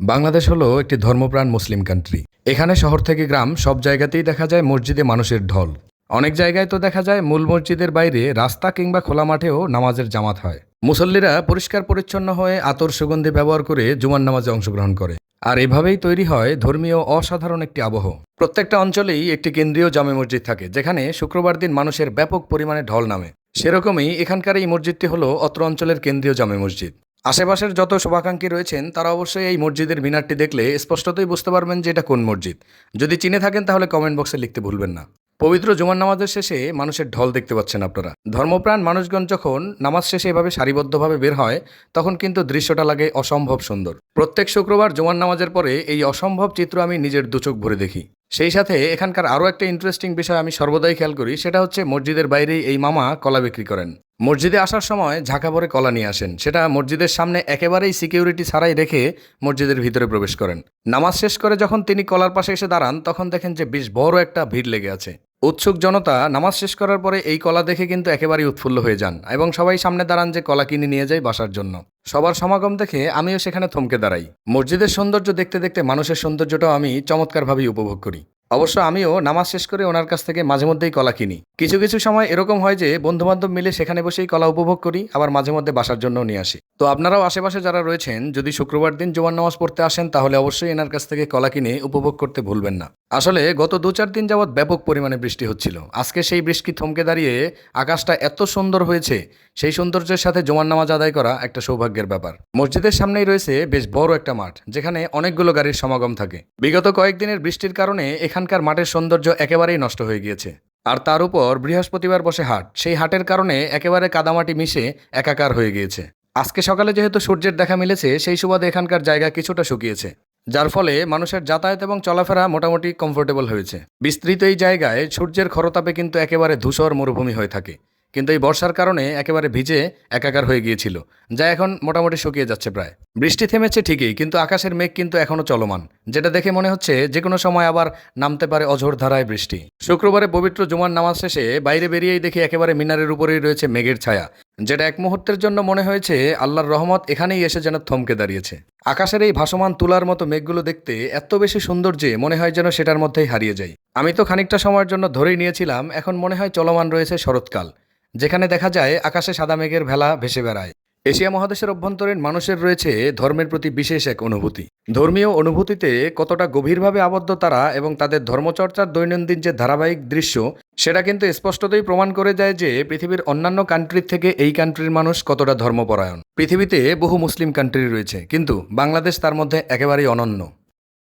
বাংলাদেশ হলো একটি ধর্মপ্রাণ মুসলিম কান্ট্রি এখানে শহর থেকে গ্রাম সব জায়গাতেই দেখা যায় মসজিদে মানুষের ঢল। অনেক জায়গায় তো দেখা যায় মূল মসজিদের বাইরে রাস্তা কিংবা খোলা মাঠেও নামাজের জামাত হয়। মুসল্লিরা পরিষ্কার পরিচ্ছন্ন হয়ে আতর সুগন্ধি ব্যবহার করে জুমার নামাজে অংশগ্রহণ করে। আর এভাবেই তৈরি হয় ধর্মীয় অসাধারণ একটি আবহ। প্রত্যেকটা অঞ্চলেই একটি কেন্দ্রীয় জামে মসজিদ থাকে, যেখানে শুক্রবার দিন মানুষের ব্যাপক পরিমাণে ঢল নামে। সেরকমই এখানকার এই মসজিদটি হলো অত্র অঞ্চলের কেন্দ্রীয় জামে মসজিদ। আশেপাশের যত শুভাকাঙ্ক্ষী রয়েছেন, তারা অবশ্যই এই মসজিদের মিনারটি দেখলে স্পষ্টতই বুঝতে পারবেন যে এটা কোন মসজিদ। যদি চিনে থাকেন, তাহলে কমেন্ট বক্সে লিখতে ভুলবেন না। পবিত্র জুমার নামাজের শেষে মানুষের ঢল দেখতে পাচ্ছেন আপনারা। ধর্মপ্রাণ মানুষগণ যখন নামাজ শেষে এভাবে সারিবদ্ধভাবে বের হয়, তখন কিন্তু দৃশ্যটা লাগে অসম্ভব সুন্দর। প্রত্যেক শুক্রবার জুমার নামাজের পরে এই অসম্ভব চিত্র আমি নিজের দুচোখ ভরে দেখি। সেই সাথে এখানকার আরও একটা ইন্টারেস্টিং বিষয় আমি সর্বদাই খেয়াল করি, সেটা হচ্ছে মসজিদের বাইরেই এই মামা কলা বিক্রি করেন। মসজিদে আসার সময় ঝাঁকা পরে কলা নিয়ে আসেন। সেটা মসজিদের সামনে একেবারেই সিকিউরিটি ছাড়াই রেখে মসজিদের ভিতরে প্রবেশ করেন। নামাজ শেষ করে যখন তিনি কলার পাশে এসে দাঁড়ান, তখন দেখেন যে বেশ বড় একটা ভিড় লেগে আছে। উৎসুক জনতা নামাজ শেষ করার পরে এই কলা দেখে কিন্তু একেবারেই উৎফুল্ল হয়ে যান এবং সবাই সামনে দাঁড়ান যে কলা কিনে নিয়ে যায় বাসার জন্য। সবার সমাগম দেখে আমিও সেখানে থমকে দাঁড়াই। মসজিদের সৌন্দর্য দেখতে দেখতে মানুষের সৌন্দর্যটাও আমি চমৎকারভাবেই উপভোগ করি। অবশ্য আমিও নামাজ শেষ করে ওনার কাছ থেকে মাঝে মধ্যেই কলা কিনি। কিছু কিছু সময় এরকম হয় যে বন্ধু বান্ধব মিলে সেখানে বসেই কলা উপভোগ করি, আবার মাঝে মধ্যে বাসার জন্যও নিয়ে আসি। তো আপনারাও আশেপাশে যারা রয়েছেন, যদি শুক্রবার দিন জুমার নামাজ পড়তে আসেন, তাহলে অবশ্যই এনার কাছ থেকে কলা কিনে উপভোগ করতে ভুলবেন না। আসলে গত দু চার দিন যাবৎ ব্যাপক পরিমাণে বৃষ্টি হচ্ছিল। আজকে সেই বৃষ্টি থমকে দাঁড়িয়ে আকাশটা এত সুন্দর হয়েছে সেই সৌন্দর্যের সাথে জুমার নামাজ আদায় করা একটা সৌভাগ্যের ব্যাপার। মসজিদের সামনেই রয়েছে বেশ বড় একটা মাঠ, যেখানে অনেকগুলো গাড়ির সমাগম থাকে। বিগত কয়েকদিনের বৃষ্টির কারণে এখানকার মাঠের সৌন্দর্য একেবারেই নষ্ট হয়ে গিয়েছে। আর তার উপর বৃহস্পতিবার বসে হাট, সেই হাটের কারণে একেবারে কাদামাটি মিশে একাকার হয়ে গিয়েছে। আজকে সকালে যেহেতু সূর্যের দেখা মিলেছে, সেই সুবাদে এখানকার জায়গা কিছুটা শুকিয়েছে, যার ফলে মানুষের যাতায়াত এবং চলাফেরা মোটামুটি কমফোর্টেবল হয়েছে। বিস্তৃত এই জায়গায় সূর্যের খরতাপে কিন্তু একেবারে ধূসর মরুভূমি হয়ে থাকে। কিন্তু এই বর্ষার কারণে একেবারে ভিজে একাকার হয়ে গিয়েছিল, যা এখন মোটামুটি শুকিয়ে যাচ্ছে প্রায়। বৃষ্টি থেমেছে ঠিকই, কিন্তু আকাশের মেঘ কিন্তু এখনও চলমান, যেটা দেখে মনে হচ্ছে যে কোনো সময় আবার নামতে পারে অঝোর ধারায় বৃষ্টি। শুক্রবারে পবিত্র জুমার নামাজ শেষে বাইরে বেরিয়েই দেখি একেবারে মিনারের উপরেই রয়েছে মেঘের ছায়া, যেটা এক মুহূর্তের জন্য মনে হয়েছে আল্লাহর রহমত এখানেই এসে যেন থমকে দাঁড়িয়েছে। আকাশের এই ভাসমান তুলার মতো মেঘগুলো দেখতে এত বেশি সুন্দর যে মনে হয় যেন সেটার মধ্যেই হারিয়ে যায়। আমি তো খানিকটা সময়ের জন্য ধরেই নিয়েছিলাম, এখন মনে হয় চলমান রয়েছে শরৎকাল। যেখানে দেখা যায় আকাশে সাদা মেঘের ভেলা ভেসে বেড়ায়। এশিয়া মহাদেশের অভ্যন্তরীণ মানুষের রয়েছে ধর্মের প্রতি বিশেষ এক অনুভূতি। ধর্মীয় অনুভূতিতে কতটা গভীরভাবে আবদ্ধ তারা এবং তাদের ধর্মচর্চার দৈনন্দিন যে ধারাবাহিক দৃশ্য, সেটা কিন্তু স্পষ্টতই প্রমাণ করে দেয় যে পৃথিবীর অন্যান্য কান্ট্রির থেকে এই কান্ট্রির মানুষ কতটা ধর্মপরায়ণ। পৃথিবীতে বহু মুসলিম কান্ট্রি রয়েছে, কিন্তু বাংলাদেশ তার মধ্যে একেবারেই অনন্য।